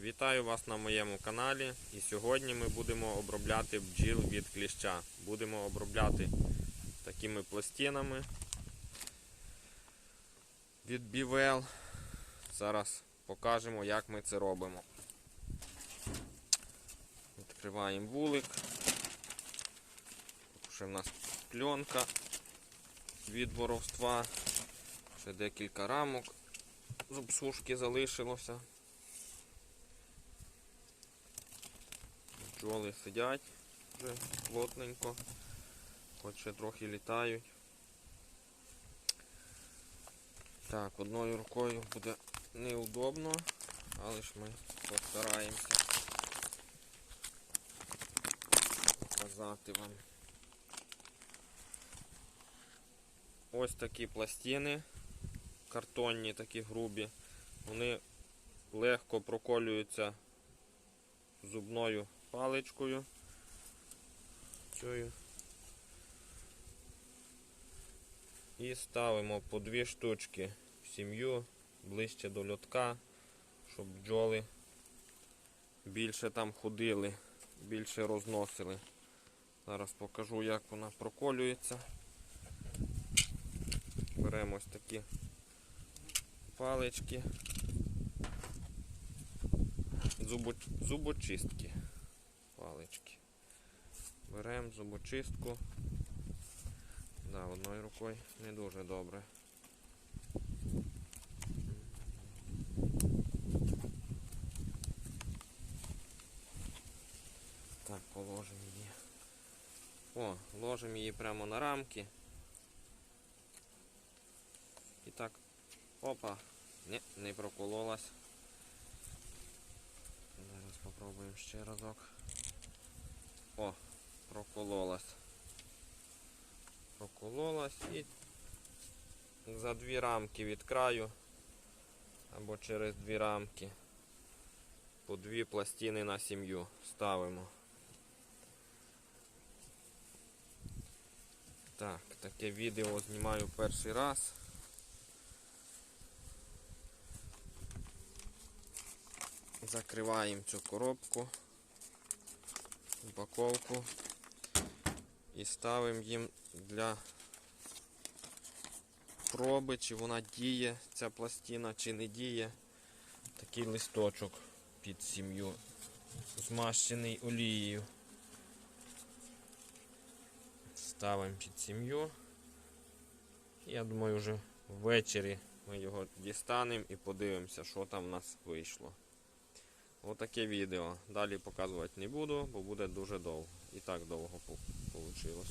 Вітаю вас на моєму каналі. І сьогодні ми будемо обробляти бджіл від кліща. Будемо обробляти такими пластинами від бівел. Зараз покажемо, як ми це робимо. Відкриваємо вулик. Ще в нас пленка від воровства. Ще декілька рамок з обсушки залишилося. Бджоли сидять вже плотненько, хоч ще трохи літають. Так, одною рукою буде неудобно, але ж ми постараємося показати вам. Ось такі пластини, картонні такі грубі, вони легко проколюються зубною паличкою. Цією. І ставимо по дві штучки в сім'ю ближче до льотка, щоб бджоли більше там ходили, більше розносили. Зараз покажу, як вона проколюється. Беремо ось такі палички. Зубо, зубочистки. Беремо зубочистку. Да, одною рукою не дуже добре. Так, положимо її. О, ложимо її прямо на рамки. І так, опа, не, не прокололась. Зараз спробуємо ще разок. О, прокололась. Прокололась і за дві рамки від краю або через дві рамки по дві пластини на сім'ю ставимо. Так, таке відео знімаю перший раз. Закриваємо цю коробку, упаковку і ставимо їм для проби, чи вона діє, ця пластина, чи не діє. Такий листочок під сім'ю, змащений олією. Ставимо під сім'ю. Я думаю, вже ввечері ми його дістанемо і подивимося, що там в нас вийшло. Отаке відео. Далі показувати не буду, бо буде дуже довго. І так довго вийшло.